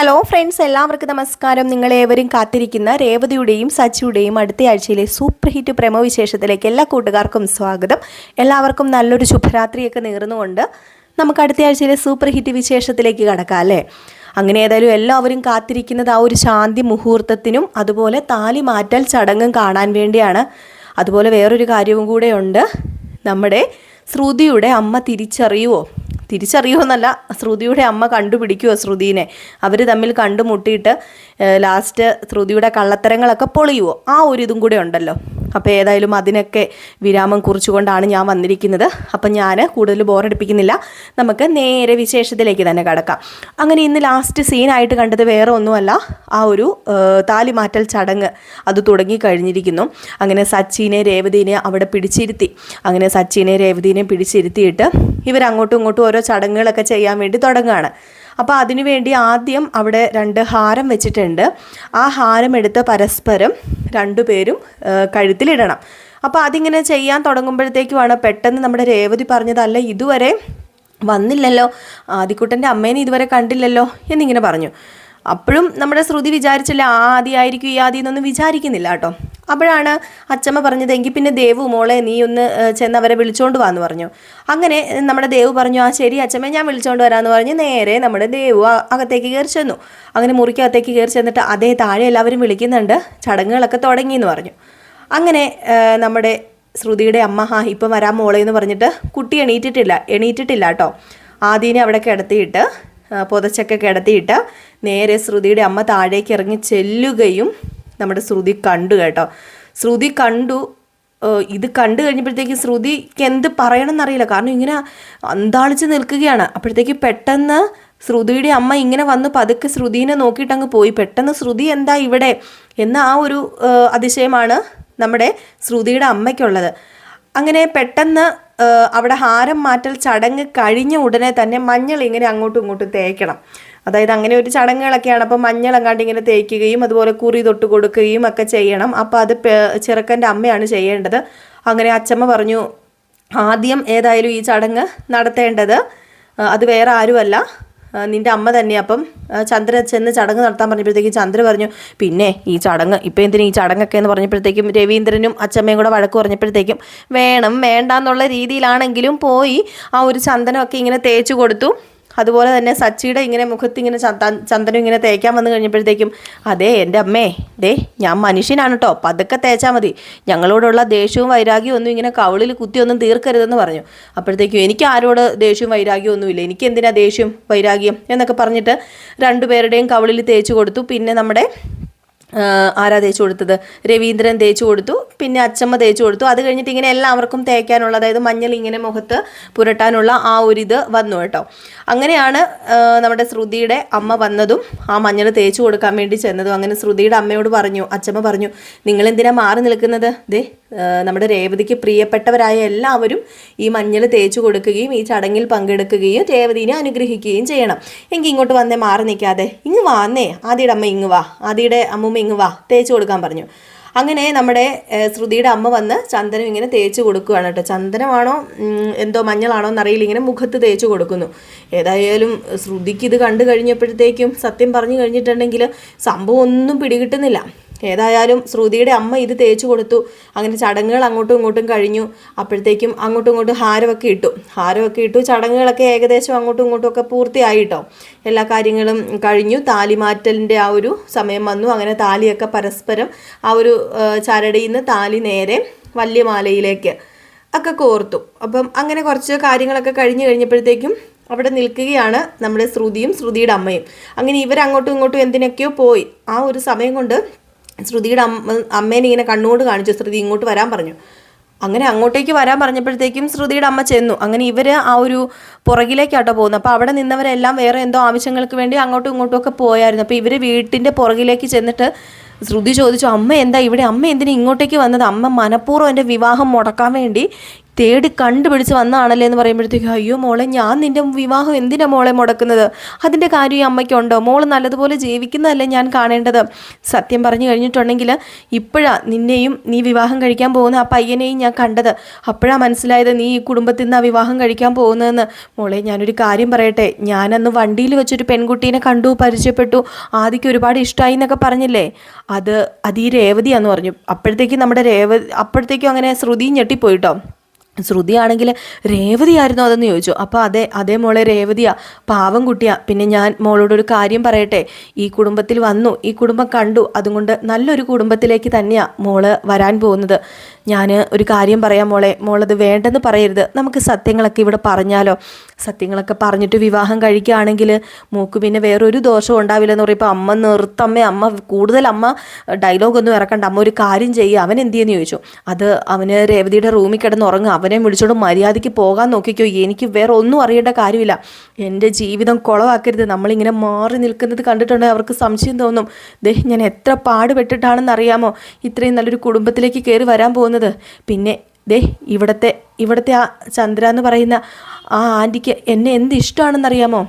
Hello friends എല്ലാവർക്കും നമസ്കാരം. നിങ്ങളേവരും കാത്തിരിക്കുന്ന രേവതിയുടെയും സച്ചിയുടെയും അടുത്ത ആഴ്ചയിലെ സൂപ്പർ ഹിറ്റ് പ്രമോ വിശേഷത്തിലേക്ക് എല്ലാ കൂട്ടുകാർക്കും സ്വാഗതം. എല്ലാവർക്കും നല്ലൊരു ശുഭരാത്രിയൊക്കെ നേർന്നുകൊണ്ട് നമുക്ക് അടുത്ത ആഴ്ചയിലെ സൂപ്പർ ഹിറ്റ് വിശേഷത്തിലേക്ക് കടക്കാം അല്ലേ? അങ്ങനെ ഏതായാലും എല്ലാവരും കാത്തിരിക്കുന്നത് ആ ഒരു ശാന്തി മുഹൂർത്തത്തിനും അതുപോലെ താലി മാറ്റൽ ചടങ്ങും കാണാൻ വേണ്ടിയാണ്. അതുപോലെ വേറൊരു കാര്യവും കൂടെ ഉണ്ട്. നമ്മുടെ ശ്രുതിയുടെ അമ്മ തിരിച്ചറിയുമോ തിരിച്ചറിയുമെന്നല്ല ശ്രുതിയുടെ അമ്മ കണ്ടുപിടിക്കുമോ ശ്രുതിനെ? അവർ തമ്മിൽ കണ്ടുമുട്ടിയിട്ട് ലാസ്റ്റ് ശ്രുതിയുടെ കള്ളത്തരങ്ങളൊക്കെ പൊളിയുമോ ആ ഒരു ഇതും കൂടെ ഉണ്ടല്ലോ. അപ്പോൾ ഏതായാലും അതിനൊക്കെ വിരാമം കുറിച്ചുകൊണ്ടാണ് ഞാൻ വന്നിരിക്കുന്നത്. അപ്പം ഞാൻ കൂടുതൽ ബോറടിപ്പിക്കുന്നില്ല നമുക്ക് നേരെ വിശേഷത്തിലേക്ക് തന്നെ കടക്കാം. അങ്ങനെ ഇന്ന് ലാസ്റ്റ് സീനായിട്ട് കണ്ടത് വേറെ ഒന്നുമല്ല. ആ ഒരു താലി മാറ്റൽ ചടങ്ങ് അത് തുടങ്ങി കഴിഞ്ഞിരിക്കുന്നു. അങ്ങനെ സച്ചിനെ രേവതിനെ അവിടെ പിടിച്ചിരുത്തി. അങ്ങനെ സച്ചിനെ രേവതിനെ പിടിച്ചിരുത്തിയിട്ട് ഇവരങ്ങോട്ടും ഇങ്ങോട്ടും ഓരോ ചടങ്ങുകളൊക്കെ ചെയ്യാൻ വേണ്ടി തുടങ്ങുകയാണ്. അപ്പോൾ അതിനുവേണ്ടി ആദ്യം അവിടെ രണ്ട് ഹാരം വെച്ചിട്ടുണ്ട്. ആ ഹാരം എടുത്ത് പരസ്പരം രണ്ടുപേരും കഴുത്തിലിടണം. അപ്പോൾ അതിങ്ങനെ ചെയ്യാൻ തുടങ്ങുമ്പോഴത്തേക്കുമാണ് പെട്ടെന്ന് നമ്മുടെ രേവതി പറഞ്ഞതല്ല ഇതുവരെ വന്നില്ലല്ലോ. ആദിക്കുട്ടന്റെ അമ്മേനെ ഇതുവരെ കണ്ടില്ലല്ലോ എന്നിങ്ങനെ പറഞ്ഞു. അപ്പോഴും നമ്മുടെ ശ്രുതി വിചാരിച്ചില്ല ആ ആദി ആയിരിക്കും ഈ ആദി എന്നൊന്നും വിചാരിക്കുന്നില്ല കേട്ടോ. അപ്പോഴാണ് അച്ചമ്മ പറഞ്ഞത് എങ്കിൽ പിന്നെ ദേവു മോളെ നീ ഒന്ന് ചെന്ന് അവരെ വിളിച്ചോണ്ട് വാന്ന് പറഞ്ഞു. അങ്ങനെ നമ്മുടെ ദേവു പറഞ്ഞു ആ ശരി അച്ചമ്മ ഞാൻ വിളിച്ചോണ്ട് വരാമെന്ന് പറഞ്ഞ് നേരെ നമ്മുടെ ദേവു അകത്തേക്ക് കയറി ചെന്നു. അങ്ങനെ മുറിക്കകത്തേക്ക് കയറി ചെന്നിട്ട് അതേ താഴെ എല്ലാവരും വിളിക്കുന്നുണ്ട് ചടങ്ങുകളൊക്കെ തുടങ്ങി എന്ന് പറഞ്ഞു. അങ്ങനെ നമ്മുടെ ശ്രുതിയുടെ അമ്മ ഹാ ഇപ്പം വരാൻ മോളെ എന്ന് പറഞ്ഞിട്ട് കുട്ടി എണീറ്റിട്ടില്ല എണീറ്റിട്ടില്ല കേട്ടോ ആദീനെ അവിടെ കിടത്തിയിട്ട് പുതച്ചൊക്കെ കിടത്തിയിട്ട് നേരെ ശ്രുതിയുടെ അമ്മ താഴേക്ക് ഇറങ്ങി ചെല്ലുകയും നമ്മുടെ ശ്രുതി കണ്ടു കേട്ടോ. ശ്രുതി കണ്ടു. ഇത് കണ്ടു കഴിഞ്ഞപ്പോഴത്തേക്ക് ശ്രുതിക്ക് എന്ത് പറയണം എന്നറിയില്ല കാരണം ഇങ്ങനെ അന്താളിച്ച് നിൽക്കുകയാണ്. അപ്പോഴത്തേക്ക് പെട്ടെന്ന് ശ്രുതിയുടെ അമ്മ ഇങ്ങനെ വന്ന് പതുക്കെ ശ്രുതിനെ നോക്കിയിട്ട് അങ്ങ് പോയി. പെട്ടെന്ന് ശ്രുതി എന്താ ഇവിടെ എന്ന ആ ഒരു അതിശയമാണ് നമ്മുടെ ശ്രുതിയുടെ അമ്മയ്ക്കുള്ളത്. അങ്ങനെ പെട്ടെന്ന് അവിടെ ഹാരം മാറ്റൽ ചടങ്ങ് കഴിഞ്ഞ ഉടനെ തന്നെ മഞ്ഞൾ ഇങ്ങനെ അങ്ങോട്ടും ഇങ്ങോട്ടും തേക്കണം. അതായത് അങ്ങനെ ഒരു ചടങ്ങുകളൊക്കെയാണ്. അപ്പോൾ മഞ്ഞൾ അങ്ങാണ്ട് ഇങ്ങനെ തേക്കുകയും അതുപോലെ കുറി തൊട്ട് കൊടുക്കുകയും ഒക്കെ ചെയ്യണം. അപ്പോൾ അത് ചെറുക്കന്റെ അമ്മയാണ് ചെയ്യേണ്ടത്. അങ്ങനെ അച്ചമ്മ പറഞ്ഞു ആദ്യം ഏതായാലും ഈ ചടങ്ങ് നടത്തേണ്ടത് അത് വേറെ ആരുമല്ല. നിന്റെ അമ്മ തന്നെ. അപ്പം ചന്ദ്ര ചെന്ന് ചടങ്ങ് നടത്താൻ പറഞ്ഞപ്പോഴത്തേക്കും ചന്ദ്ര പറഞ്ഞു പിന്നെ ഈ ചടങ്ങ് ഇപ്പം എന്തിനും ഈ ചടങ്ങൊക്കെ എന്ന് പറഞ്ഞപ്പോഴത്തേക്കും രവീന്ദ്രനും അച്ചമ്മയും കൂടെ വഴക്ക് പറഞ്ഞപ്പോഴത്തേക്കും വേണം വേണ്ട എന്നുള്ള രീതിയിലാണെങ്കിലും പോയി ആ ഒരു ചന്ദനമൊക്കെ ഇങ്ങനെ തേച്ച് കൊടുത്തു. അതുപോലെ തന്നെ സച്ചിയുടെ ഇങ്ങനെ മുഖത്ത് ഇങ്ങനെ ചന്ദനം ഇങ്ങനെ തേക്കാൻ വന്നു കഴിഞ്ഞപ്പോഴത്തേക്കും അതെ എന്റെ അമ്മേ ദേ ഞാൻ മനുഷ്യനാണ് കേട്ടോ പതുക്കെ തേച്ചാൽ മതി. ഞങ്ങളോടുള്ള ദേഷ്യവും വൈരാഗ്യവും ഒന്നും ഇങ്ങനെ കവളിൽ കുത്തിയൊന്നും തീർക്കരുതെന്ന് പറഞ്ഞു. അപ്പോഴത്തേക്കും എനിക്ക് ആരോട് ദേഷ്യവും വൈരാഗ്യവും ഒന്നുമില്ല. എനിക്ക് എന്തിനാ ദേഷ്യം വൈരാഗ്യം? എന്നൊക്കെ പറഞ്ഞിട്ട് രണ്ടുപേരുടെയും കവളിൽ തേച്ച് കൊടുത്തു. പിന്നെ നമ്മുടെ ആരാ തേച്ച് കൊടുത്തത്? രവീന്ദ്രൻ തേച്ച് കൊടുത്തു പിന്നെ അച്ചമ്മ തേച്ച് കൊടുത്തു. അത് കഴിഞ്ഞിട്ട് ഇങ്ങനെ എല്ലാവർക്കും തേക്കാനുള്ള അതായത് മഞ്ഞൾ ഇങ്ങനെ മുഖത്ത് പുരട്ടാനുള്ള ആ ഒരു ഇത് വന്നു കേട്ടോ. അങ്ങനെയാണ് നമ്മുടെ ശ്രുതിയുടെ അമ്മ വന്നതും ആ മഞ്ഞൾ തേച്ച് കൊടുക്കാൻ വേണ്ടി ചെന്നതും. അങ്ങനെ ശ്രുതിയുടെ അമ്മയോട് പറഞ്ഞു അച്ചമ്മ പറഞ്ഞു നിങ്ങൾ എന്തിനാ മാറി നിൽക്കുന്നത്? ദേ നമ്മുടെ രേവതിക്ക് പ്രിയപ്പെട്ടവരായ എല്ലാവരും ഈ മഞ്ഞൾ തേച്ചു കൊടുക്കുകയും ഈ ചടങ്ങിൽ പങ്കെടുക്കുകയും രേവതിനെ അനുഗ്രഹിക്കുകയും ചെയ്യണം. എങ്കിൽ ഇങ്ങോട്ട് വന്നേ മാറി നിൽക്കാതെ. ഇങ്ങ് വാന്നേ ആദിയുടെ അമ്മ ഇങ്ങ് വാ. ആദിയുടെ അമ്മൂമ്മ ഇങ്ങ് വാ തേച്ച് കൊടുക്കാൻ പറഞ്ഞു. അങ്ങനെ നമ്മുടെ ശ്രുതിയുടെ അമ്മ വന്ന് ചന്ദനം ഇങ്ങനെ തേച്ച് കൊടുക്കുകയാണ് കേട്ടോ. ചന്ദനമാണോ എന്തോ മഞ്ഞളാണോ എന്നറിയില്ല ഇങ്ങനെ മുഖത്ത് തേച്ച് കൊടുക്കുന്നു. ഏതായാലും ശ്രുതിക്ക് ഇത് കണ്ടു കഴിഞ്ഞപ്പോഴത്തേക്കും സത്യം പറഞ്ഞു കഴിഞ്ഞിട്ടുണ്ടെങ്കിൽ സംഭവം ഒന്നും പിടികിട്ടുന്നില്ല. ഏതായാലും ശ്രുതിയുടെ അമ്മ ഇത് തേച്ചു കൊടുത്തു. അങ്ങനെ ചടങ്ങുകൾ അങ്ങോട്ടും ഇങ്ങോട്ടും കഴിഞ്ഞു. അപ്പോഴത്തേക്കും അങ്ങോട്ടും ഇങ്ങോട്ടും ഹാരമൊക്കെ ഇട്ടു. ഹാരമൊക്കെ ഇട്ടു. ചടങ്ങുകളൊക്കെ ഏകദേശം അങ്ങോട്ടും ഇങ്ങോട്ടും ഒക്കെ പൂർത്തിയായിട്ടോ എല്ലാ കാര്യങ്ങളും കഴിഞ്ഞു. താലിമാറ്റലിന്റെ ആ ഒരു സമയം വന്നു. അങ്ങനെ താലിയൊക്കെ പരസ്പരം ആ ഒരു ചരടിയിൽ നിന്ന് താലി നേരെ വല്യമാലയിലേക്ക് ഒക്കെ കോർത്തു. അപ്പം അങ്ങനെ കുറച്ച് കാര്യങ്ങളൊക്കെ കഴിഞ്ഞ് കഴിഞ്ഞപ്പോഴത്തേക്കും അവിടെ നിൽക്കുകയാണ് നമ്മുടെ ശ്രുതിയും ശ്രുതിയുടെ അമ്മയും. അങ്ങനെ ഇവരങ്ങോട്ടും ഇങ്ങോട്ടും എന്തിനൊക്കെയോ പോയി. ആ ഒരു സമയം കൊണ്ട് ശ്രുതിയുടെ അമ്മ അമ്മേനെ ഇങ്ങനെ കണ്ണുകൊണ്ട് കാണിച്ചു. ശ്രുതി ഇങ്ങോട്ട് വരാൻ പറഞ്ഞു. അങ്ങനെ അങ്ങോട്ടേക്ക് വരാൻ പറഞ്ഞപ്പോഴത്തേക്കും ശ്രുതിയുടെ അമ്മ ചെന്നു. അങ്ങനെ ഇവർ ആ ഒരു പുറകിലേക്കാട്ടോ പോകുന്നത്. അപ്പോൾ അവിടെ നിന്നവരെല്ലാം വേറെ എന്തോ ആവശ്യങ്ങൾക്ക് വേണ്ടി അങ്ങോട്ടും ഇങ്ങോട്ടും ഒക്കെ പോയായിരുന്നു. അപ്പോൾ ഇവർ വീട്ടിന്റെ പുറകിലേക്ക് ചെന്നിട്ട് ശ്രുതി ചോദിച്ചു അമ്മ എന്താ ഇവിടെ? അമ്മ എന്തിനാ ഇങ്ങോട്ടേക്ക് വന്നത്? അമ്മ മനഃപൂർവം എന്റെ വിവാഹം മുടക്കാൻ വേണ്ടി തേടി കണ്ടുപിടിച്ച് വന്നാണല്ലേ എന്ന് പറയുമ്പോഴത്തേക്കും അയ്യോ മോളെ ഞാൻ നിന്റെ വിവാഹം എന്തിനാ മോളെ മുടക്കുന്നത്? അതിന്റെ കാര്യം ഈ അമ്മയ്ക്കുണ്ടോ? മോൾ നല്ലതുപോലെ ജീവിക്കുന്നതല്ലേ ഞാൻ കാണേണ്ടത്? സത്യം പറഞ്ഞു കഴിഞ്ഞിട്ടുണ്ടെങ്കിൽ ഇപ്പോഴാണ് നിന്നെയും നീ വിവാഹം കഴിക്കാൻ പോകുന്ന ആ പയ്യനെയും ഞാൻ കണ്ടത്. അപ്പോഴാണ് മനസ്സിലായത് നീ ഈ കുടുംബത്തിൽ നിന്ന് ആ വിവാഹം കഴിക്കാൻ പോകുന്നതെന്ന്. മോളെ ഞാനൊരു കാര്യം പറയട്ടെ. ഞാനന്ന് വണ്ടിയിൽ വെച്ചൊരു പെൺകുട്ടീനെ കണ്ടു പരിചയപ്പെട്ടു. ആദ്യക്ക് ഒരുപാട് ഇഷ്ടമായി എന്നൊക്കെ പറഞ്ഞില്ലേ? അത് അത് ഈ രേവതിയാന്ന് പറഞ്ഞു. അപ്പോഴത്തേക്കും നമ്മുടെ രേവതി അപ്പോഴത്തേക്കും അങ്ങനെ ശ്രുതി ഞെട്ടിപ്പോയിട്ടോ? ശ്രുതിയാണെങ്കിൽ രേവതിയായിരുന്നു അതെന്ന് ചോദിച്ചു. അപ്പോൾ അതെ അതേ മോളെ രേവതിയാ പാവം കുട്ടിയാ. പിന്നെ ഞാൻ മോളോടൊരു കാര്യം പറയട്ടെ. ഈ കുടുംബത്തിൽ വന്നു ഈ കുടുംബം കണ്ടു. അതുകൊണ്ട് നല്ലൊരു കുടുംബത്തിലേക്ക് തന്നെയാണ് മോൾ വരാൻ പോകുന്നത്. ഞാൻ ഒരു കാര്യം പറയാം മോളെ. മോളത് വേണ്ടെന്ന് പറയരുത്. നമുക്ക് സത്യങ്ങളൊക്കെ ഇവിടെ പറഞ്ഞാലോ? സത്യങ്ങളൊക്കെ പറഞ്ഞിട്ട് വിവാഹം കഴിക്കുകയാണെങ്കിൽ മൂക്ക് പിന്നെ വേറൊരു ദോഷവും ഉണ്ടാവില്ലെന്ന് പറയുമ്പോൾ അമ്മ നിർത്തമ്മ. അമ്മ കൂടുതൽ അമ്മ ഡയലോഗൊന്നും ഇറക്കണ്ട. അമ്മ ഒരു കാര്യം ചെയ്യുക അവൻ എന്ത് ചെയ്യുന്നു ചോദിച്ചു. അത് അവന് രേവതിയുടെ റൂമിൽ കിടന്ന് ഉറങ്ങുക. അവനെ വിളിച്ചോട് മര്യാദയ്ക്ക് പോകാൻ നോക്കിക്കോ. എനിക്ക് വേറെ ഒന്നും അറിയേണ്ട കാര്യമില്ല. എന്റെ ജീവിതം കുളവാക്കരുത്. നമ്മളിങ്ങനെ മാറി നിൽക്കുന്നത് കണ്ടിട്ടുണ്ടെങ്കിൽ അവർക്ക് സംശയം തോന്നും. ദേ ഞാൻ എത്ര പാടുപെട്ടിട്ടാണെന്ന് അറിയാമോ ഇത്രയും നല്ലൊരു കുടുംബത്തിലേക്ക് കയറി വരാൻ പോകുന്നത്. പിന്നെ ദേ ഇവിടത്തെ ഇവിടുത്തെ ആ ചന്ദ്ര എന്ന് പറയുന്ന ആ ആന്റിക്ക് എന്നെ എന്ത് ഇഷ്ടമാണെന്നറിയാമോ?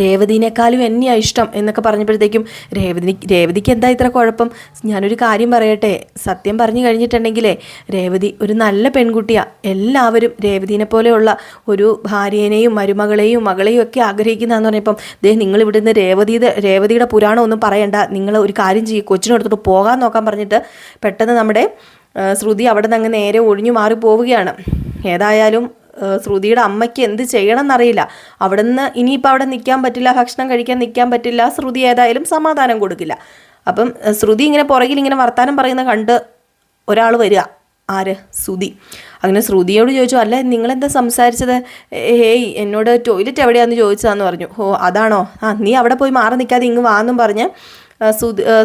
രേവതിനേക്കാളും എന്നെയാണ് ഇഷ്ടം എന്നൊക്കെ പറഞ്ഞപ്പോഴത്തേക്കും രേവതി രേവതിക്ക് എന്താ ഇത്ര കുഴപ്പം? ഞാനൊരു കാര്യം പറയട്ടെ. സത്യം പറഞ്ഞു കഴിഞ്ഞിട്ടുണ്ടെങ്കിലേ രേവതി ഒരു നല്ല പെൺകുട്ടിയാണ് എല്ലാവരും രേവതിനെ പോലെയുള്ള ഒരു ഭാര്യേനെയും മരുമകളെയും മകളെയും ഒക്കെ ആഗ്രഹിക്കുന്നതെന്ന് പറഞ്ഞപ്പം ദേ നിങ്ങൾ ഇവിടുന്ന് രേവതിയുടെ രേവതിയുടെ പുരാണം ഒന്നും പറയണ്ട. നിങ്ങൾ ഒരു കാര്യം ചെയ്യും കൊച്ചിനെടുത്തിട്ട് പോകാൻ നോക്കാൻ പറഞ്ഞിട്ട് പെട്ടെന്ന് നമ്മുടെ ശ്രുതി അവിടെ നിന്ന് അങ്ങ് നേരെ ഒഴിഞ്ഞു മാറി പോവുകയാണ് ഏതായാലും ശ്രുതിയുടെ അമ്മയ്ക്ക് എന്ത് ചെയ്യണം എന്നറിയില്ല അവിടെ നിന്ന് ഇനിയിപ്പോൾ അവിടെ നിൽക്കാൻ പറ്റില്ല ഭക്ഷണം കഴിക്കാൻ നിൽക്കാൻ പറ്റില്ല ശ്രുതി ഏതായാലും സമാധാനം കൊടുക്കില്ല. അപ്പം ശ്രുതി ഇങ്ങനെ പുറകിൽ ഇങ്ങനെ വർത്താനം പറയുന്ന കണ്ട് ഒരാൾ വരിക. ആര്? ശ്രുതി. അങ്ങനെ ശ്രുതിയോട് ചോദിച്ചു അല്ല നിങ്ങളെന്താ സംസാരിച്ചത്? ഹേയ് എന്നോട് ടോയ്ലറ്റ് എവിടെയാണെന്ന് ചോദിച്ചതാന്ന് പറഞ്ഞു. ഓ അതാണോ? ആ നീ അവിടെ പോയി മാറി നിൽക്കാതെ ഇങ്ങ് വാന്നും പറഞ്ഞ്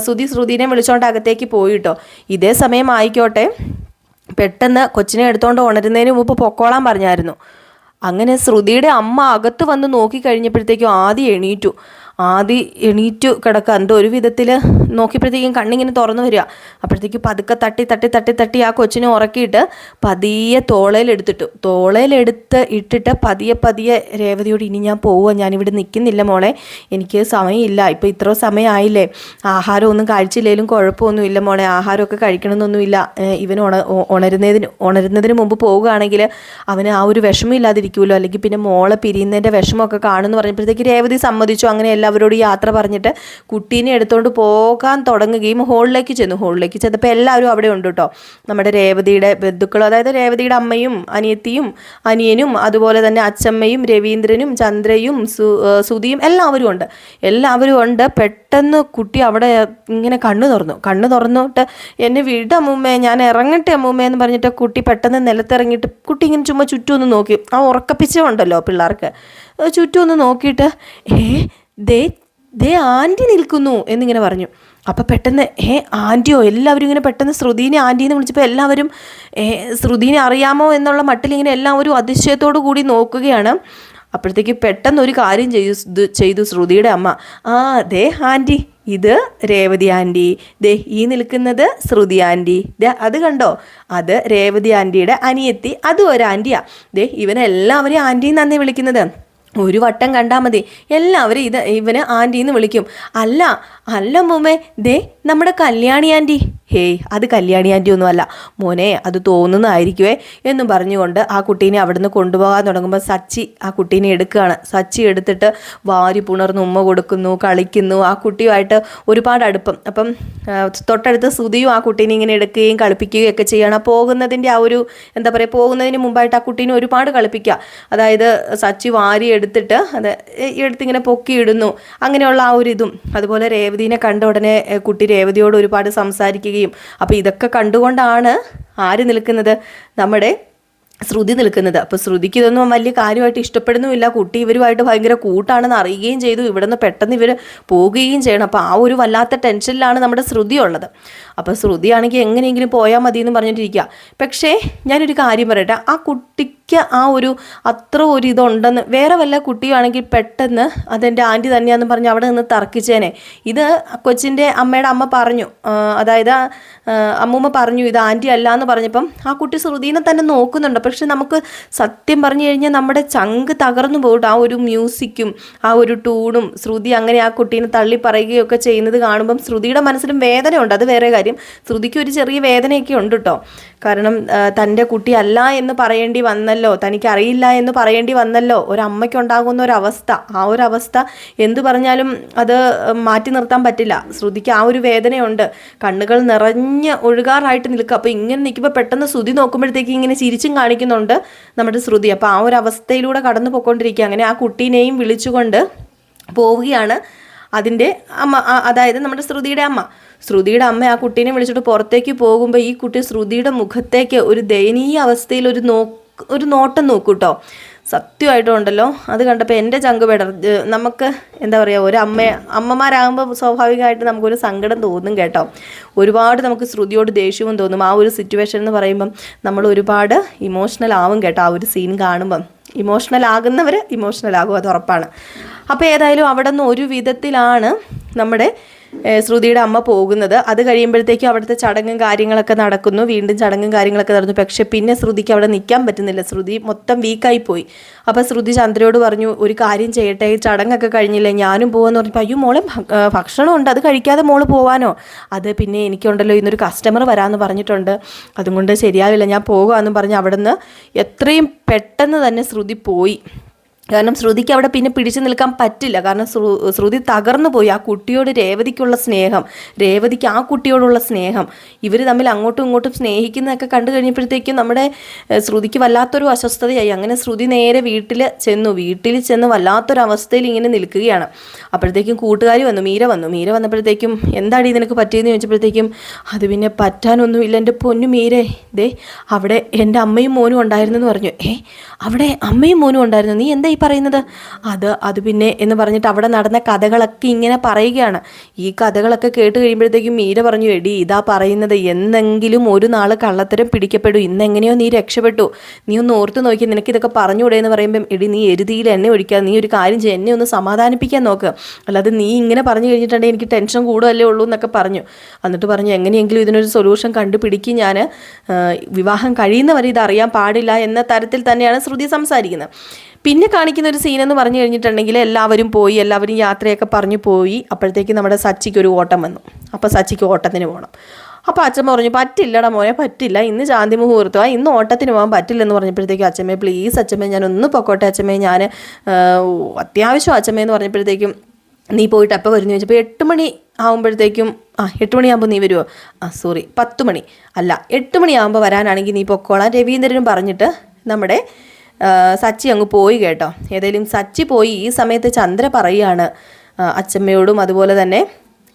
സുധി ശ്രുതിനെ വിളിച്ചോണ്ട് അകത്തേക്ക് പോയിട്ടോ ഇതേ സമയം ആയിക്കോട്ടെ. പെട്ടെന്ന് കൊച്ചിനെ എടുത്തോണ്ട് ഉണരുന്നതിന് മുമ്പ് പൊക്കോളാൻ പറഞ്ഞായിരുന്നു. അങ്ങനെ ശ്രുതിയുടെ അമ്മ അകത്ത് വന്ന് നോക്കി കഴിഞ്ഞപ്പോഴത്തേക്കും ആദ്യം എണീറ്റു. ആദി എണീറ്റു കിടക്കുക എന്തോ ഒരു വിധത്തിൽ നോക്കിയപ്പോഴത്തേക്കും കണ്ണിങ്ങനെ തുറന്നു വരിക. അപ്പോഴത്തേക്ക് പതുക്കെ തട്ടി തട്ടി തട്ടി തട്ടി ആ കൊച്ചിനെ ഉറക്കിയിട്ട് പതിയെ തോളയിലെടുത്തിട്ടു തോളയിലെടുത്ത് ഇട്ടിട്ട് പതിയെ പതിയെ രേവതിയോട് ഇനി ഞാൻ പോവുക ഞാനിവിടെ നിൽക്കുന്നില്ല മോളെ. എനിക്ക് സമയമില്ല. ഇപ്പോൾ ഇത്ര സമയമായില്ലേ. ആഹാരമൊന്നും കഴിച്ചില്ലെങ്കിലും കുഴപ്പമൊന്നുമില്ല മോളെ. ആഹാരമൊക്കെ കഴിക്കണമെന്നൊന്നുമില്ല. ഇവൻ ഉണ ഉണരുന്നതിന് ഉണരുന്നതിന് മുമ്പ് പോവുകയാണെങ്കിൽ അവന് ആ ഒരു വിഷമം ഇല്ലാതിരിക്കുമല്ലോ. അല്ലെങ്കിൽ പിന്നെ മോളെ പിരിയുന്നതിന്റെ വിഷമമൊക്കെ കാണുമെന്ന് പറഞ്ഞപ്പോഴത്തേക്ക് രേവതി സമ്മതിച്ചു. അങ്ങനെ എല്ലാവരോടും യാത്ര പറഞ്ഞിട്ട് കുട്ടീനെ എടുത്തുകൊണ്ട് പോകാൻ തുടങ്ങുകയും ഹോളിലേക്ക് ചെന്നു. ഹോളിലേക്ക് ചെന്നപ്പോൾ എല്ലാവരും അവിടെ ഉണ്ട് കേട്ടോ നമ്മുടെ രേവതിയുടെ ബന്ധുക്കളും അതായത് രേവതിയുടെ അമ്മയും അനിയത്തിയും അനിയനും അതുപോലെ തന്നെ അച്ചമ്മയും രവീന്ദ്രനും ചന്ദ്രയും സു സുധിയും എല്ലാവരും ഉണ്ട്. എല്ലാവരും ഉണ്ട്. പെട്ടെന്ന് കുട്ടി അവിടെ ഇങ്ങനെ കണ്ണു തുറന്നു. കണ്ണു തുറന്നിട്ട് എന്നെ വിട അമ്മൂമ്മേ ഞാൻ ഇറങ്ങട്ടെ അമ്മൂമ്മേ എന്ന് പറഞ്ഞിട്ട് കുട്ടി പെട്ടെന്ന് നിലത്തിറങ്ങിയിട്ട് കുട്ടി ഇങ്ങനെ ചുമ്മാ ചുറ്റും ഒന്ന് നോക്കി. ആ ഉറക്കപ്പിച്ചുണ്ടല്ലോ പിള്ളേർക്ക്. ചുറ്റുമൊന്ന് നോക്കിയിട്ട് ഏ ദേ ദേ ആന്റി നിൽക്കുന്നു എന്നിങ്ങനെ പറഞ്ഞു. അപ്പോൾ പെട്ടെന്ന് ഏ ആന്റിയോ എല്ലാവരും ഇങ്ങനെ പെട്ടെന്ന് ശ്രുതിനെ ആന്റി എന്ന് വിളിച്ചപ്പോൾ എല്ലാവരും ശ്രുതിനെ അറിയാമോ എന്നുള്ള മട്ടിൽ ഇങ്ങനെ എല്ലാവരും അതിശയത്തോടു കൂടി നോക്കുകയാണ്. അപ്പോഴത്തേക്ക് പെട്ടെന്ന് ഒരു കാര്യം ചെയ്തു ചെയ്തു ശ്രുതിയുടെ അമ്മ. ആ ദേ ആന്റി ഇത് രേവതി ആന്റി. ദേ ഈ നിൽക്കുന്നത് ശ്രുതി ആന്റി. ദേ അത് കണ്ടോ? അത് രേവതി ആന്റിയുടെ അനിയത്തി. അതും ഒരു ആന്റിയാ. ദേ ഇവനെല്ലാവരെയും ആന്റി എന്നാണ് വിളിക്കുന്നത്? ഒരു വട്ടം കണ്ടാൽ മതി. എല്ലാവരും ഇത് ഇവന് ആന്റിന്ന് വിളിക്കും. അല്ല അല്ല മോമേ ദേ നമ്മുടെ കല്യാണി ആന്റി ഹേയ് അത് കല്യാണി ആന്റി ഒന്നുമല്ല മോനെ അത് തോന്നുന്നതായിരിക്കുവേ എന്നും പറഞ്ഞുകൊണ്ട് ആ കുട്ടീനെ അവിടുന്ന് കൊണ്ടുപോകാൻ തുടങ്ങുമ്പോൾ സച്ചി ആ കുട്ടീനെ എടുക്കുകയാണ്. സച്ചി എടുത്തിട്ട് വാരി പുണർന്ന് ഉമ്മ കൊടുക്കുന്നു കളിക്കുന്നു. ആ കുട്ടിയുമായിട്ട് ഒരുപാട് അടുപ്പം. അപ്പം തൊട്ടടുത്ത് സുതിയും ആ കുട്ടീനെ ഇങ്ങനെ എടുക്കുകയും കളിപ്പിക്കുകയും ഒക്കെ ചെയ്യണം പോകുന്നതിന്റെ ആ ഒരു എന്താ പറയുക പോകുന്നതിന് മുമ്പായിട്ട് ആ കുട്ടീനെ ഒരുപാട് കളിപ്പിക്കുക. അതായത് സച്ചി വാരി എടുത്തിട്ട് അത് എടുത്തിങ്ങനെ പൊക്കിയിടുന്നു. അങ്ങനെയുള്ള ആ ഒരു ഇതും. അതുപോലെ രേവതിനെ കണ്ട ഉടനെ കുട്ടി രേവതിയോട് ഒരുപാട് സംസാരിക്കുകയും അപ്പോൾ ഇതൊക്കെ കണ്ടുകൊണ്ടാണ് ആര് നിൽക്കുന്നത്? നമ്മുടെ ശ്രുതി നിൽക്കുന്നത്. അപ്പോൾ ശ്രുതിക്ക് ഇതൊന്നും വലിയ കാര്യമായിട്ട് ഇഷ്ടപ്പെടുന്നുമില്ല. കുട്ടി ഇവരുമായിട്ട് ഭയങ്കര കൂട്ടാണെന്ന് അറിയുകയും ചെയ്തു. ഇവിടെ നിന്ന് പെട്ടെന്ന് ഇവർ പോവുകയും ചെയ്യണം. അപ്പോൾ ആ ഒരു വല്ലാത്ത ടെൻഷനിലാണ് നമ്മുടെ ശ്രുതി ഉള്ളത്. അപ്പോൾ ശ്രുതിയാണെങ്കിൽ എങ്ങനെയെങ്കിലും പോയാൽ മതി എന്ന് പറഞ്ഞിട്ടിരിക്കുക പക്ഷേ ഞാനൊരു കാര്യം പറയട്ടെ. ആ കുട്ടിക്ക് ആ ഒരു അത്ര ഒരു ഇതുണ്ടെന്ന് വേറെ വല്ല കുട്ടിയാണെങ്കിൽ പെട്ടെന്ന് അതെന്റെ ആന്റി തന്നെയാണെന്ന് പറഞ്ഞ് അവിടെ നിന്ന് തർക്കിച്ചേനെ. ഇത് കൊച്ചിന്റെ അമ്മയുടെ അമ്മ പറഞ്ഞു. അതായത് അമ്മൂമ്മ പറഞ്ഞു ഇത് ആന്റി അല്ല എന്ന് പറഞ്ഞപ്പം ആ കുട്ടി ശ്രുതിനെ തന്നെ നോക്കുന്നുണ്ട്. പക്ഷെ നമുക്ക് സത്യം പറഞ്ഞു കഴിഞ്ഞാൽ നമ്മുടെ ചങ്ക് തകർന്നു പോകട്ടെ ആ ഒരു മ്യൂസിക്കും ആ ഒരു ടൂണും ശ്രുതി അങ്ങനെ ആ കുട്ടീനെ തള്ളി പറയുകയൊക്കെ ചെയ്യുന്നത് കാണുമ്പം ശ്രുതിയുടെ മനസ്സിലും വേദനയുണ്ട്. അത് വേറെ കാര്യം. ശ്രുതിക്ക് ഒരു ചെറിയ വേദനയൊക്കെ ഉണ്ട് കേട്ടോ കാരണം തന്റെ കുട്ടി അല്ല എന്ന് പറയേണ്ടി വന്നല്ലോ. തനിക്ക് അറിയില്ല എന്ന് പറയേണ്ടി വന്നല്ലോ. ഒരമ്മയ്ക്കുണ്ടാകുന്ന ഒരവസ്ഥ. ആ ഒരു അവസ്ഥ എന്തു പറഞ്ഞാലും അത് മാറ്റി നിർത്താൻ പറ്റില്ല. ശ്രുതിക്ക് ആ ഒരു വേദനയുണ്ട്. കണ്ണുകൾ നിറഞ്ഞ് ഒഴുകാറായിട്ട് നിൽക്കുക. അപ്പോൾ ഇങ്ങനെ നിൽക്കുമ്പോൾ പെട്ടെന്ന് ശ്രുതി നോക്കുമ്പോഴത്തേക്ക് ഇങ്ങനെ ചിരിച്ചും കാണിക്കുന്നുണ്ട് നമ്മുടെ ശ്രുതി. അപ്പോൾ ആ ഒരു അവസ്ഥയിലൂടെ കടന്നു പോയിക്കൊണ്ടിരിക്കുക അങ്ങനെ ആ കുട്ടീനെയും വിളിച്ചുകൊണ്ട് പോവുകയാണ് അതിന്റെ അമ്മ അതായത് നമ്മുടെ ശ്രുതിയുടെ അമ്മ. ശ്രുതിയുടെ അമ്മ ആ കുട്ടീനെ വിളിച്ചിട്ട് പുറത്തേക്ക് പോകുമ്പോൾ ഈ കുട്ടി ശ്രുതിയുടെ മുഖത്തേക്ക് ഒരു ദയനീയ അവസ്ഥയിൽ ഒരു നോ ഒരു നോട്ടം നോക്കൂട്ടോ. സത്യമായിട്ടും ഉണ്ടല്ലോ അത് കണ്ടപ്പോൾ എന്റെ ചങ്ക് പെടർ നമുക്ക് എന്താ പറയുക ഒരു അമ്മ അമ്മമാരാകുമ്പോൾ സ്വാഭാവികമായിട്ട് നമുക്കൊരു സങ്കടം തോന്നും കേട്ടോ. ഒരുപാട് നമുക്ക് ശ്രുതിയോട് ദേഷ്യവും തോന്നും. ആ ഒരു സിറ്റുവേഷൻ എന്ന് പറയുമ്പം നമ്മൾ ഒരുപാട് ഇമോഷണൽ ആവും കേട്ടോ ആ ഒരു സീൻ കാണുമ്പം. ഇമോഷണൽ ആകുന്നവർ ഇമോഷണൽ ആകും അത് ഉറപ്പാണ്. അപ്പോൾ ഏതായാലും അവിടെ നിന്ന് ഒരു വിധത്തിലാണ് നമ്മുടെ ശ്രുതിയുടെ അമ്മ പോകുന്നത്. അത് കഴിയുമ്പോഴത്തേക്കും അവിടുത്തെ ചടങ്ങും കാര്യങ്ങളൊക്കെ നടക്കുന്നു. വീണ്ടും ചടങ്ങും കാര്യങ്ങളൊക്കെ നടന്നു. പക്ഷേ പിന്നെ ശ്രുതിക്ക് അവിടെ നിൽക്കാൻ പറ്റുന്നില്ല. ശ്രുതി മൊത്തം വീക്കായി പോയി. അപ്പോൾ ശ്രുതി ചന്ദ്രയോട് പറഞ്ഞു ഒരു കാര്യം ചെയ്യട്ടെ. ചടങ്ങൊക്കെ കഴിഞ്ഞില്ലേ? ഞാനും പോവാന്ന് പറഞ്ഞപ്പോൾ അയ്യോ മോളെ ഭക്ഷണമുണ്ട്. അത് കഴിക്കാതെ മോൾ പോവാനോ? അത് പിന്നെ എനിക്കുണ്ടല്ലോ ഇന്നൊരു കസ്റ്റമർ വരാമെന്ന് പറഞ്ഞിട്ടുണ്ട്. അതുകൊണ്ട് ശരിയാവില്ല. ഞാൻ പോകാമെന്ന് പറഞ്ഞ് അവിടെ നിന്ന് എത്രയും പെട്ടെന്ന് തന്നെ ശ്രുതി പോയി. കാരണം ശ്രുതിക്ക് അവിടെ പിന്നെ പിടിച്ചു നിൽക്കാൻ പറ്റില്ല. കാരണം ശ്രു- ശ്രുതി തകർന്നു പോയി. ആ കുട്ടിയോട് രേവതിക്കുള്ള സ്നേഹം രേവതിക്ക് ആ കുട്ടിയോടുള്ള സ്നേഹം ഇവർ തമ്മിൽ അങ്ങോട്ടും ഇങ്ങോട്ടും സ്നേഹിക്കുന്നതൊക്കെ കണ്ടു കഴിഞ്ഞപ്പോഴത്തേക്കും നമ്മുടെ ശ്രുതിക്ക് വല്ലാത്തൊരു അസ്വസ്ഥതയായി. അങ്ങനെ ശ്രുതി നേരെ വീട്ടിൽ ചെന്നു. വീട്ടിൽ ചെന്ന് വല്ലാത്തൊരവസ്ഥയിൽ ഇങ്ങനെ നിൽക്കുകയാണ്. അപ്പോഴത്തേക്കും കൂട്ടുകാരി വന്നു. മീര വന്നു. മീര വന്നപ്പോഴത്തേക്കും എന്താടി ഇതിനൊക്കെ പറ്റിയെന്ന് ചോദിച്ചപ്പോഴത്തേക്കും അത് പിന്നെ പറ്റാനൊന്നുമില്ല എന്റെ പൊന്നു മീരേ. ദേ അവിടെ എന്റെ അമ്മയും മോനും ഉണ്ടായിരുന്നെന്ന് പറഞ്ഞു. ഏ അവിടെ അമ്മയും മോനും ഉണ്ടായിരുന്നു. നീ എന്താ ഈ പറയുന്നത്? അത് അത് പിന്നെ എന്ന് പറഞ്ഞിട്ട് അവിടെ നടന്ന കഥകളൊക്കെ ഇങ്ങനെ പറയുകയാണ്. ഈ കഥകളൊക്കെ കേട്ട് കഴിയുമ്പോഴത്തേക്കും മീര പറഞ്ഞു എടി ഇതാ പറയുന്നത്. എന്നെങ്കിലും ഒരു നാൾ കള്ളത്തരം പിടിക്കപ്പെടും. ഇന്നെങ്ങനെയോ നീ രക്ഷപ്പെട്ടു. നീ ഒന്ന് ഓർത്ത് നോക്കി. നിനക്ക് ഇതൊക്കെ പറഞ്ഞുകൂടെ എന്ന് പറയുമ്പം എടി നീ എരുതിയിൽ എന്നെ ഒഴിക്കാതെ നീ ഒരു കാര്യം ചെയ്യും. എന്നെ ഒന്ന് സമാധാനിപ്പിക്കാൻ നോക്ക്. അല്ലാതെ നീ ഇങ്ങനെ പറഞ്ഞു കഴിഞ്ഞിട്ടുണ്ടെങ്കിൽ എനിക്ക് ടെൻഷൻ കൂടുതലേ ഉള്ളൂ എന്നൊക്കെ പറഞ്ഞു. എന്നിട്ട് പറഞ്ഞു എങ്ങനെയെങ്കിലും ഇതിനൊരു സൊല്യൂഷൻ കണ്ടുപിടിക്കും ഞാൻ വിവാഹം കഴിയുന്നവരെ ഇത് അറിയാൻ പാടില്ല എന്ന തരത്തിൽ തന്നെയാണ് ശ്രുതി സംസാരിക്കുന്നത്. പിന്നെ കാണിക്കുന്ന ഒരു സീൻ എന്ന് പറഞ്ഞു കഴിഞ്ഞിട്ടുണ്ടെങ്കിൽ എല്ലാവരും പോയി എല്ലാവരും യാത്രയൊക്കെ പറഞ്ഞു പോയി. അപ്പോഴത്തേക്ക് നമ്മുടെ സച്ചിക്ക് ഒരു ഓട്ടം വന്നു. അപ്പോൾ സച്ചിക്ക് ഓട്ടത്തിന് പോകണം അപ്പോൾ അച്ഛൻ പറഞ്ഞു പറ്റില്ലടാ മോനെ പറ്റില്ല. ഇന്ന് ശാന്തി മുഹൂർത്തമാണ് ഇന്ന് ഓട്ടത്തിന് പോകാൻ പറ്റില്ലെന്ന് പറഞ്ഞപ്പോഴത്തേക്കും അച്ഛമ്മേ പ്ലീസ് അച്ഛമ്മേ ഞാൻ ഒന്ന് പൊക്കോട്ടെ അച്ഛമ്മേ. ഞാൻ അത്യാവശ്യം അച്ഛമ്മേ എന്ന് പറഞ്ഞപ്പോഴത്തേക്കും നീ പോയിട്ട് എപ്പോൾ വരുന്നു? ചോദിച്ചപ്പോൾ എട്ട് മണി ആകുമ്പോഴത്തേക്കും ആ എട്ട് മണിയാകുമ്പോൾ നീ വരുമോ ആ സോറി പത്ത് മണി. അല്ല എട്ട് മണിയാകുമ്പോൾ വരാനാണെങ്കിൽ നീ പൊക്കോളാം. രവീന്ദ്രനും പറഞ്ഞിട്ട് നമ്മുടെ സച്ചി അങ്ങ് പോയി കേട്ടോ. ഏതായാലും സച്ചി പോയി. ഈ സമയത്ത് ചന്ദ്ര പറയുകയാണ് അച്ചമ്മയോടും അതുപോലെ തന്നെ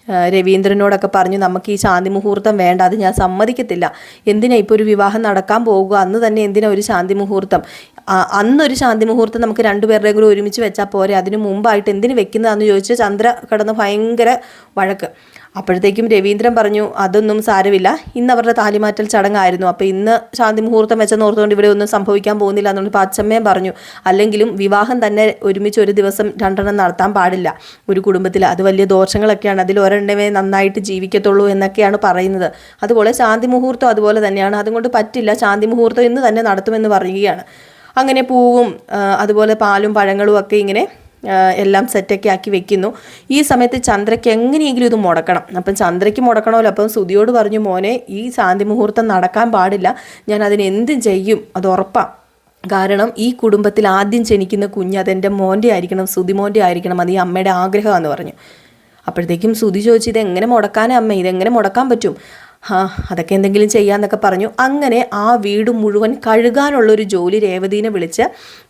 രവീന്ദ്രനോടൊക്കെ പറഞ്ഞു നമുക്ക് ഈ ശാന്തി മുഹൂർത്തം വേണ്ട അത് ഞാൻ സമ്മതിക്കത്തില്ല. എന്തിനാ ഇപ്പോൾ ഒരു വിവാഹം നടക്കാൻ പോകുക? അന്ന് തന്നെ എന്തിനാ ഒരു ശാന്തി മുഹൂർത്തം? അന്നൊരു ശാന്തി മുഹൂർത്തം നമുക്ക് രണ്ടുപേരുടെ കൂടെ ഒരുമിച്ച് വെച്ചാൽ പോരെ? അതിന് മുമ്പായിട്ട് എന്തിന് വെക്കുന്നതാണെന്ന് ചോദിച്ച് ചന്ദ്ര കിടന്ന് ഭയങ്കര വഴക്ക്. അപ്പോഴത്തേക്കും രവീന്ദ്രൻ പറഞ്ഞു അതൊന്നും സാരമില്ല. ഇന്ന് അവരുടെ താലിമാറ്റൽ ചടങ്ങായിരുന്നു. അപ്പോൾ ഇന്ന് ശാന്തി മുഹൂർത്തം വെച്ചെന്ന് ഓർത്തുകൊണ്ട് ഇവിടെ ഒന്നും സംഭവിക്കാൻ പോകുന്നില്ല എന്നുകൊണ്ട് അച്ഛമ്മയും പറഞ്ഞു അല്ലെങ്കിലും വിവാഹം തന്നെ ഒരുമിച്ച് ഒരു ദിവസം രണ്ടെണ്ണം നടത്താൻ പാടില്ല. ഒരു കുടുംബത്തിൽ അത് വലിയ ദോഷങ്ങളൊക്കെയാണ്. അതിൽ ഒരെണ്ണമേ നന്നായിട്ട് ജീവിക്കത്തുള്ളൂ എന്നൊക്കെയാണ് പറയുന്നത്. അതുപോലെ ശാന്തി മുഹൂർത്തം അതുപോലെ തന്നെയാണ്. അതുകൊണ്ട് പറ്റില്ല. ശാന്തി മുഹൂർത്തം ഇന്ന് തന്നെ നടത്തുമെന്ന് പറയുകയാണ്. അങ്ങനെ പൂവും അതുപോലെ പാലും പഴങ്ങളും ഒക്കെ ഇങ്ങനെ എല്ലാം സെറ്റൊക്കെ ആക്കി വെക്കുന്നു. ഈ സമയത്ത് ചന്ദ്രയ്ക്ക് എങ്ങനെയെങ്കിലും ഇത് മുടക്കണം. അപ്പം ചന്ദ്രയ്ക്ക് മുടക്കണമല്ലോ. അപ്പം സുതിയോട് പറഞ്ഞു മോനെ ഈ ശാന്തി മുഹൂർത്തം നടക്കാൻ പാടില്ല. ഞാൻ അതിന് എന്തും ചെയ്യും? അത് ഉറപ്പാണ് കാരണം ഈ കുടുംബത്തിൽ ആദ്യം ജനിക്കുന്ന കുഞ്ഞ് അതെന്റെ മോന്റെ ആയിരിക്കണം സുതിമോന്റെ ആയിരിക്കണം അത് ഈ അമ്മയുടെ ആഗ്രഹമാണെന്ന് പറഞ്ഞു. അപ്പോഴത്തേക്കും സുതി ചോദിച്ചു ഇതെങ്ങനെ മുടക്കാനാ അമ്മ? ഇതെങ്ങനെ മുടക്കാൻ പറ്റും? ആ അതൊക്കെ എന്തെങ്കിലും ചെയ്യാന്നൊക്കെ പറഞ്ഞു. അങ്ങനെ ആ വീട് മുഴുവൻ കഴുകാനുള്ളൊരു ജോലി രേവതീനെ വിളിച്ച്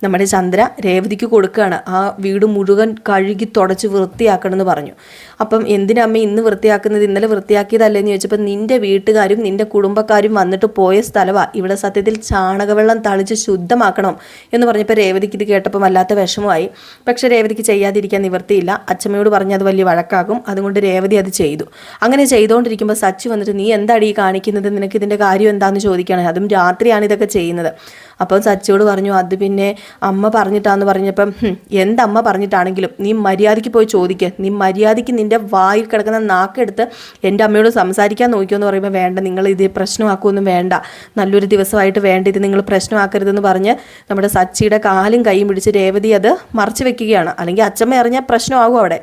നമ്മുടെ ചന്ദ്ര രേവതിക്ക് കൊടുക്കുകയാണ്. ആ വീട് മുഴുവൻ കഴുകി തുടച്ച് വൃത്തിയാക്കണമെന്ന് പറഞ്ഞു. അപ്പം എന്തിനാ അമ്മ ഇന്ന് വൃത്തിയാക്കുന്നത്? ഇന്നലെ വൃത്തിയാക്കിയതല്ലേ എന്ന് ചോദിച്ചപ്പോൾ നിന്റെ വീട്ടുകാരും നിന്റെ കുടുംബക്കാരും വന്നിട്ട് പോയ സ്ഥലമാണ് ഇവിടെ സത്യത്തിൽ ചാണകവെള്ളം തളിച്ച് ശുദ്ധമാക്കണം എന്ന് പറഞ്ഞപ്പോൾ രേവതിക്ക് ഇത് കേട്ടപ്പം വല്ലാത്ത വിഷമമായി. പക്ഷേ രേവതിക്ക് ചെയ്യാതിരിക്കാൻ നിവൃത്തിയില്ല. അച്ഛമ്മയോട് പറഞ്ഞ് അത് വലിയ വഴക്കാകും. അതുകൊണ്ട് രേവതി അത് ചെയ്തു. അങ്ങനെ ചെയ്തുകൊണ്ടിരിക്കുമ്പോൾ സച്ചു വന്നിട്ട് നീ എന്താടി കാണിക്കുന്നത്? നിനക്ക് ഇതിന്റെ കാര്യം എന്താണെന്ന് ചോദിക്കുകയാണ്. അതും രാത്രിയാണ് ഇതൊക്കെ ചെയ്യുന്നത്. അപ്പം സച്ചിയോട് പറഞ്ഞു അത് പിന്നെ അമ്മ പറഞ്ഞിട്ടാന്ന് പറഞ്ഞപ്പം "ഹും, എന്തമ്മ പറഞ്ഞിട്ടാണെങ്കിലും നീ മര്യാദയ്ക്ക് പോയി ചോദിക്കുക നീ മര്യാദയ്ക്ക് നിന്റെ വായിൽ കിടക്കുന്ന നാക്കെടുത്ത് എന്റെ അമ്മയോട് സംസാരിക്കാൻ നോക്കിയോന്ന് പറയുമ്പോൾ വേണ്ട നിങ്ങൾ ഇത് പ്രശ്നമാക്കുമൊന്നും വേണ്ട. നല്ലൊരു ദിവസമായിട്ട് വേണ്ട ഇത് നിങ്ങൾ പ്രശ്നമാക്കരുതെന്ന് പറഞ്ഞ് നമ്മുടെ സച്ചിയുടെ കാലും കൈയും പിടിച്ച് രേവതി അത് മറച്ചു വെക്കുകയാണ്. അല്ലെങ്കിൽ അച്ഛമ്മ അറിഞ്ഞാൽ പ്രശ്നമാകും അവിടെ.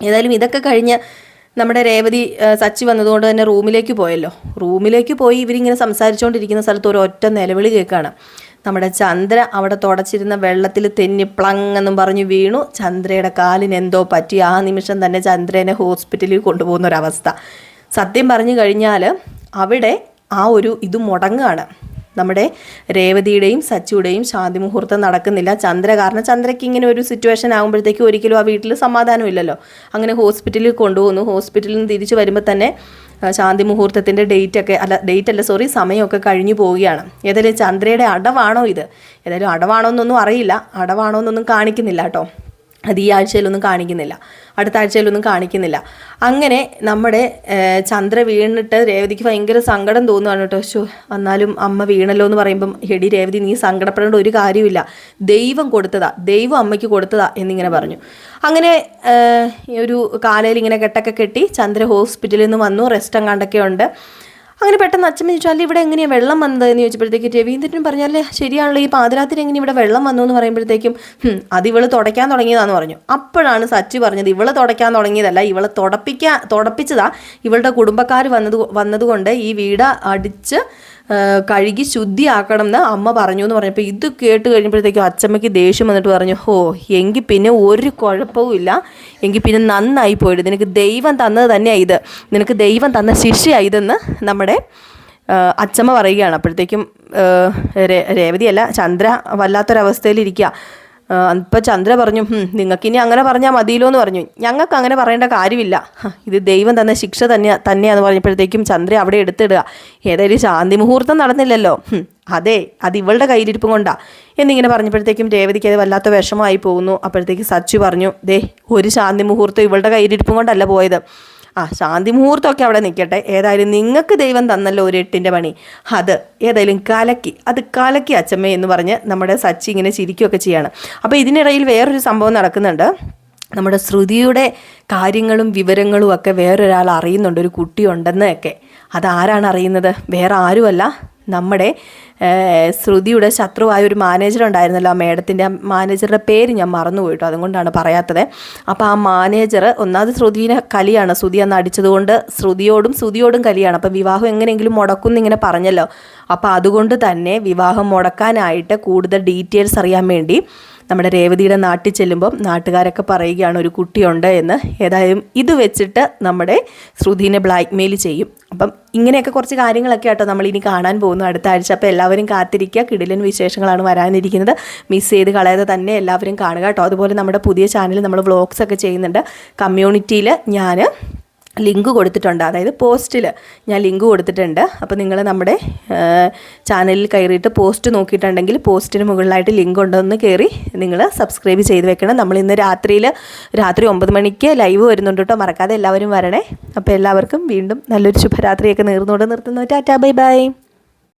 ഏതായാലും ഇതൊക്കെ കഴിഞ്ഞ് നമ്മുടെ രേവതി സച്ചി വന്നതുകൊണ്ട് തന്നെ റൂമിലേക്ക് പോയല്ലോ. റൂമിലേക്ക് പോയി ഇവരിങ്ങനെ സംസാരിച്ചുകൊണ്ടിരിക്കുന്ന സ്ഥലത്ത് ഒരു ഒറ്റ നിലവിളി കേൾക്കുകയാണ്. നമ്മുടെ ചന്ദ്ര അവിടെ തുടച്ചിരുന്ന വെള്ളത്തിൽ തെന്നി പ്ലങ് എന്നും പറഞ്ഞു വീണു. ചന്ദ്രയുടെ കാലിന് എന്തോ പറ്റി. ആ നിമിഷം തന്നെ ചന്ദ്രനെ ഹോസ്പിറ്റലിൽ കൊണ്ടുപോകുന്ന ഒരവസ്ഥ സത്യം പറഞ്ഞു കഴിഞ്ഞാൽ അവിടെ ആ ഒരു ഇത് മുടങ്ങാണ്. നമ്മുടെ രേവതിയുടെയും സച്ചിയുടെയും ശാന്തി മുഹൂർത്തം നടക്കുന്നില്ല. ചന്ദ്ര കാരണം ചന്ദ്രയ്ക്ക് ഇങ്ങനെ ഒരു സിറ്റുവേഷൻ ആകുമ്പോഴത്തേക്കും ഒരിക്കലും ആ വീട്ടിൽ സമാധാനമില്ലല്ലോ. അങ്ങനെ ഹോസ്പിറ്റലിൽ കൊണ്ടുപോകുന്നു. ഹോസ്പിറ്റലിൽ നിന്ന് തിരിച്ചു വരുമ്പോൾ തന്നെ ശാന്തി മുഹൂർത്തത്തിന്റെ ഡേറ്റ് ഒക്കെ അല്ല ഡേറ്റ് അല്ല സോറി സമയമൊക്കെ കഴിഞ്ഞു പോവുകയാണ്. ഏതായാലും ചന്ദ്രയുടെ അടവാണോ ഇത്? ഏതായാലും അടവാണോ എന്നൊന്നും അറിയില്ല. അടവാണോ എന്നൊന്നും കാണിക്കുന്നില്ല കേട്ടോ. അത് ഈ ആഴ്ചയിലൊന്നും കാണിക്കുന്നില്ല. അടുത്ത ആഴ്ചയിലൊന്നും കാണിക്കുന്നില്ല. അങ്ങനെ നമ്മുടെ ചന്ദ്ര വീണിട്ട് രേവതിക്ക് ഭയങ്കര സങ്കടം തോന്നുകയാണ് കേട്ടോ. ശോ എന്നാലും അമ്മ വീണല്ലോ എന്ന് പറയുമ്പം ഹെടി രേവതി നീ സങ്കടപ്പെടേണ്ട ഒരു കാര്യമില്ല ദൈവം കൊടുത്തതാ ദൈവം അമ്മയ്ക്ക് കൊടുത്തതാ എന്നിങ്ങനെ പറഞ്ഞു. അങ്ങനെ ഒരു കാലയിൽ ഇങ്ങനെ കെട്ടൊക്കെ കെട്ടി ചന്ദ്ര ഹോസ്പിറ്റലിൽ നിന്ന് വന്നു. റെസ്റ്റ് അങ്ങാണ്ടൊക്കെ ഉണ്ട്. അങ്ങനെ പെട്ടെന്ന് അച്ഛൻ ചോദിച്ചു അല്ല ഇവിടെ എങ്ങനെയാണ് വെള്ളം വന്നത് എന്ന് ചോദിച്ചപ്പോഴത്തേക്ക് രവീന്ദ്രൻ പറഞ്ഞാൽ ശരിയാണല്ലോ ഈ പാതിരാത്രി എങ്ങനെ ഇവിടെ വെള്ളം വന്നു? എന്ന് പറയുമ്പോഴത്തേക്കും "ഹും, അത് ഇവൾ തുടയ്ക്കാൻ തുടങ്ങിയതാന്ന് പറഞ്ഞു. അപ്പോഴാണ് സച്ചി പറഞ്ഞത് ഇവൾ തുടയ്ക്കാൻ തുടങ്ങിയതല്ല ഇവളെ തുടപ്പിക്കാൻ തുടപ്പിച്ചതാ ഇവളുടെ കുടുംബക്കാർ വന്നത് വന്നതുകൊണ്ട് ഈ വീട് അടിച്ച് കഴുകി ശുദ്ധിയാക്കണം എന്ന് അമ്മ പറഞ്ഞു എന്ന് പറഞ്ഞപ്പോൾ ഇത് കേട്ട് കഴിഞ്ഞപ്പോഴത്തേക്കും അച്ചമ്മയ്ക്ക് ദേഷ്യം വന്നിട്ട് പറഞ്ഞു ഹോ എങ്കിൽ പിന്നെ ഒരു കുഴപ്പവും ഇല്ല. എങ്കിൽ പിന്നെ നന്നായി പോയിട്ട് നിനക്ക് ദൈവം തന്നത് തന്നെയാണ് ഇത്. നിനക്ക് ദൈവം തന്ന ശിക്ഷയാണ് ഇതെന്ന് നമ്മുടെ അച്ചമ്മ പറയുകയാണ്. അപ്പോഴത്തേക്കും രേവതിയല്ല ചന്ദ്ര വല്ലാത്തൊരവസ്ഥയിലിരിക്കുക അപ്പോൾ ചന്ദ്ര പറഞ്ഞു നിങ്ങൾക്ക് ഇനി അങ്ങനെ പറഞ്ഞാൽ മതിയല്ലോ എന്ന് പറഞ്ഞു. ഞങ്ങൾക്ക് അങ്ങനെ പറയേണ്ട കാര്യമില്ല. ഇത് ദൈവം തന്ന ശിക്ഷ തന്നെ തന്നെയാന്ന് പറഞ്ഞപ്പോഴത്തേക്കും ചന്ദ്ര അവിടെ എടുത്തിടുക. ഏതായാലും ശാന്തി മുഹൂർത്തം നടന്നില്ലല്ലോ. അതെ അത് ഇവളുടെ കയ്യിലിരിപ്പും കൊണ്ടാ. എന്നിങ്ങനെ പറഞ്ഞപ്പോഴത്തേക്കും രേവതിക്ക് അത് വല്ലാത്ത വിഷമമായി പോകുന്നു. അപ്പോഴത്തേക്ക് സച്ചു പറഞ്ഞു ദേ ഒരു ശാന്തി മുഹൂർത്തം ഇവളുടെ കയ്യിലിരിപ്പും കൊണ്ടല്ല പോയത്. ആ ശാന്തി മുഹൂർത്തമൊക്കെ അവിടെ നിൽക്കട്ടെ. ഏതായാലും നിങ്ങൾക്ക് ദൈവം തന്നല്ലോ ഒരു എട്ടിന്റെ പണി. അത് ഏതായാലും കലക്കി. അത് കലക്കി അച്ചമ്മ എന്ന് പറഞ്ഞ് നമ്മുടെ സച്ചി ഇങ്ങനെ ചിരിക്കുകയൊക്കെ ചെയ്യാണ്. അപ്പോൾ ഇതിനിടയിൽ വേറൊരു സംഭവം നടക്കുന്നുണ്ട്. നമ്മുടെ ശ്രുതിയുടെ കാര്യങ്ങളും വിവരങ്ങളും ഒക്കെ വേറൊരാൾ അറിയുന്നുണ്ട്. ഒരു കുട്ടിയുണ്ടെന്നൊക്കെ. അതാരാണ് അറിയുന്നത്? വേറെ ആരുമല്ല. നമ്മുടെ ശ്രുതിയുടെ ശത്രുവായ ഒരു മാനേജർ ഉണ്ടായിരുന്നല്ലോ. ആ മേഡത്തിന്റെ ആ മാനേജറുടെ പേര് ഞാൻ മറന്നു പോയിട്ടോ അതുകൊണ്ടാണ് പറയാത്തത്. അപ്പോൾ ആ മാനേജർ ഒന്നാമത് ശ്രുതിനെ കലിയാണ്. ശ്രുതി അന്ന് അടിച്ചതുകൊണ്ട് ശ്രുതിയോടും ശ്രുതിയോടും കലിയാണ്. അപ്പം വിവാഹം എങ്ങനെയെങ്കിലും മുടക്കും എന്നിങ്ങനെ പറഞ്ഞല്ലോ. അപ്പോൾ അതുകൊണ്ട് തന്നെ വിവാഹം മുടക്കാനായിട്ട് കൂടുതൽ ഡീറ്റെയിൽസ് അറിയാൻ വേണ്ടി നമ്മുടെ രേവതിയുടെ നാട്ടിൽ ചെല്ലുമ്പം നാട്ടുകാരൊക്കെ പറയുകയാണ് ഒരു കുട്ടിയുണ്ട് എന്ന്. ഏതായാലും ഇത് വെച്ചിട്ട് നമ്മുടെ ശ്രുതിനെ ബ്ലാക്ക്മെയിൽ ചെയ്യും. അപ്പം ഇങ്ങനെയൊക്കെ കുറച്ച് കാര്യങ്ങളൊക്കെ ആട്ടോ നമ്മൾ ഇനി കാണാൻ പോകുന്നു അടുത്ത ആഴ്ച. അപ്പോൾ എല്ലാവരും കാത്തിരിക്കുക. കിടിലൻ വിശേഷങ്ങളാണ് വരാനിരിക്കുന്നത്. മിസ് ചെയ്ത് കളയാതെ തന്നെ എല്ലാവരും കാണുക കേട്ടോ. അതുപോലെ നമ്മുടെ പുതിയ ചാനൽ നമ്മൾ വ്ളോഗ്സ് ഒക്കെ ചെയ്യുന്നുണ്ട്. കമ്മ്യൂണിറ്റിയിൽ ഞാൻ ലിങ്ക് കൊടുത്തിട്ടുണ്ട്. അതായത് പോസ്റ്റിൽ ഞാൻ ലിങ്ക് കൊടുത്തിട്ടുണ്ട്. അപ്പോൾ നിങ്ങൾ നമ്മുടെ ചാനലിൽ കയറിയിട്ട് പോസ്റ്റ് നോക്കിയിട്ടുണ്ടെങ്കിൽ പോസ്റ്റിന് മുകളിലായിട്ട് ലിങ്ക് ഉണ്ടെന്ന് കയറി നിങ്ങൾ സബ്സ്ക്രൈബ് ചെയ്ത് വെക്കണം. നമ്മൾ ഇന്ന് രാത്രിയിൽ രാത്രി ഒമ്പത് മണിക്ക് ലൈവ് വരുന്നുണ്ട് കേട്ടോ. മറക്കാതെ എല്ലാവരും വരണേ. അപ്പോൾ എല്ലാവർക്കും വീണ്ടും നല്ലൊരു ശുഭരാത്രിയൊക്കെ നേർന്നുകൊണ്ട് നിർത്തുന്നു. Tata bye bye.